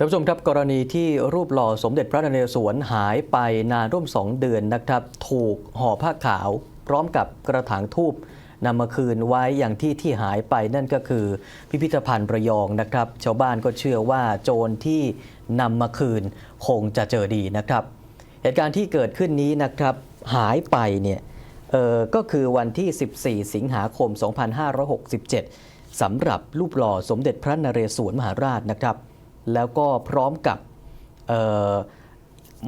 ท่านผู้ชมครับกรณีที่รูปหล่อสมเด็จพระนเรศวรหายไปนานร่วม 2 เดือนนะครับ ถูกห่อผ้าขาว พร้อมกับกระถางทูบนำมาคืนไว้อย่างที่ที่หายไปนั่นก็คือ พิพิธภัณฑ์ระยองนะครับ ชาวบ้านก็เชื่อว่าโจรที่นำมาคืนคงจะเจอดีนะครับ เหตุการณ์ที่เกิดขึ้นนี้นะครับหายไปเนี่ยเออก็คือวันที่ 14 สิงหาคม 2567สำหรับรูปหล่อสมเด็จพระนเรศวรมหาราชนะครับ แล้วก็พร้อมกับ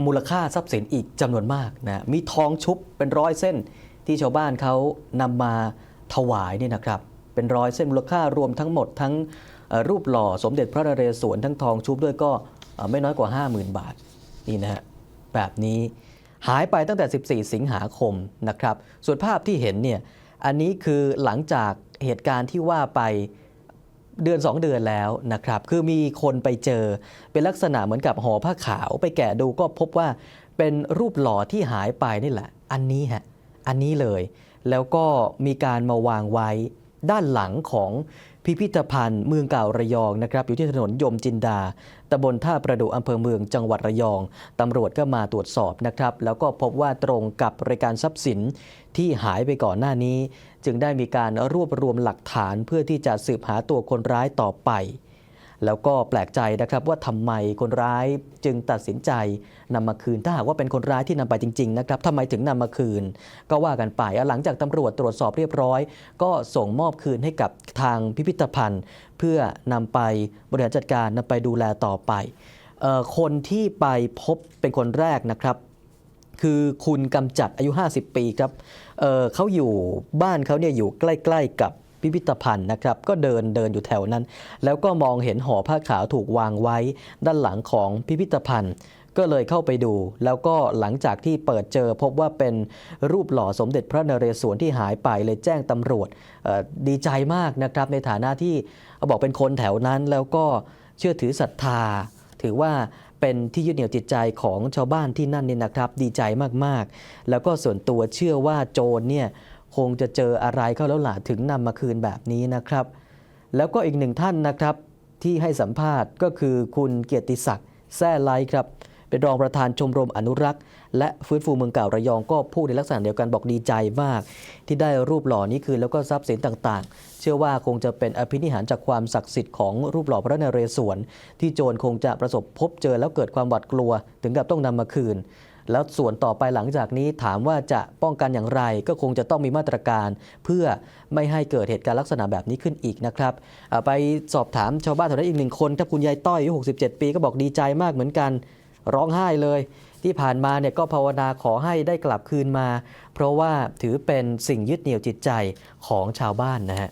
มูลค่าทรัพย์สินอีกจำนวนมากนะมีทองชุบเป็นร้อยเส้นที่ชาวบ้านเขานำมาถวายเนี่ยนะครับเป็นร้อยเส้นมูลค่ารวมทั้งหมดทั้งรูปหล่อสมเด็จพระนเรศวรทั้งทองชุบด้วยก็ไม่น้อยกว่า 50,000 บาทนี่นะฮะแบบนี้หายไปตั้งแต่ 14 สิงหาคมนะครับ ส่วนภาพที่เห็นเนี่ยอันนี้คือหลังจากเหตุการณ์ที่ว่าไป เดือน 2 เดือนแล้วนะครับ คือมีคนไปเจอเป็นลักษณะเหมือนกับห่อผ้าขาว ไปแกะดูก็พบว่าเป็นรูปหล่อที่หายไปนี่แหละ อันนี้ฮะ อันนี้เลย แล้วก็มีการมาวางไว้ด้านหลังของ พิพิธภัณฑ์เมืองเก่าระยองนะครับอยู่ที่ถนนยมจินดาตำบลท่าประดูอำเภอเมืองจังหวัดระยองตำรวจก็มาตรวจสอบนะครับแล้วก็พบว่าตรงกับรายการทรัพย์สินที่หายไปก่อนหน้านี้ จึงได้มีการรวบรวมหลักฐานเพื่อที่จะสืบหาตัวคนร้ายต่อไป แล้วก็แปลกใจนะครับว่าทำไมคนร้ายจึงตัดสินใจนำมาคืน ถ้าหากว่าเป็นคนร้ายที่นำไปจริงๆนะครับทำไมถึงนำมาคืน ก็ว่ากันไปหลังจากตำรวจตรวจสอบเรียบร้อย ก็ส่งมอบคืนให้กับทางพิพิธภัณฑ์ เพื่อนำไปบริหารจัดการนำไปดูแลต่อไป คนที่ไปพบเป็นคนแรกนะครับคือคุณกำจัดอายุ 50 ปีครับเเขาอยู่บ้านเขาเนี่ยอยู่ใกล้ ๆกับ พิพิธภัณฑ์นะครับ ก็เดินเดินอยู่แถวนั้น แล้วก็มองเห็นห่อผ้าขาวถูกวางไว้ ด้านหลังของพิพิธภัณฑ์ ก็เลยเข้าไปดู แล้วก็หลังจากที่เปิดเจอพบว่าเป็นรูปหล่อสมเด็จพระนเรศวรที่หายไปเลยแจ้งตำรวจดีใจมากนะครับ ในฐานะที่เขาบอกเป็นคนแถวนั้นแล้วก็เชื่อถือศรัทธา ถือว่าเป็นที่ยึดเหนี่ยวจิตใจของชาวบ้านที่นั่นนี่นะครับ ดีใจมากๆ แล้วก็ส่วนตัวเชื่อว่าโจรเนี่ย คงจะเจออะไรเข้าแล้วหล่ะถึงนำมาคืนแบบนี้นะครับ แล้วก็อีกหนึ่งท่านนะครับที่ให้สัมภาษณ์ก็คือคุณเกียรติศักดิ์แซ่ไลท์ครับเป็นรองประธานชมรมอนุรักษ์ และฟื้นฟูเมืองเก่าระยองก็พูดในลักษณะเดียวกันบอกดีใจมาก ที่ได้รูปหล่อนี้คืนแล้วก็ทรัพย์สินต่างๆ เชื่อว่าคงจะเป็นอภินิหารจากความศักดิ์สิทธิ์ของรูปหล่อพระนเรศวรที่โจรคงจะประสบพบเจอแล้วเกิดความหวาดกลัว ถึงกับต้องนำมาคืน แล้วส่วนต่อไปหลังจากนี้ถามว่าจะป้องกันอย่างไร ก็คงจะต้องมีมาตรการ เพื่อไม่ให้เกิดเหตุการณ์ลักษณะแบบนี้ขึ้นอีกนะครับไปสอบถามชาวบ้านแถวนั้นอีกหนึ่งคนครับคุณยายต้อยอายุ67 ปีก็บอกดีใจมากเหมือนกัน ร้องไห้เลย ที่ผ่านมาเนี่ยก็ภาวนาขอให้ได้กลับคืนมา เพราะว่าถือเป็นสิ่งยึดเหนี่ยวจิตใจของชาวบ้านนะฮะ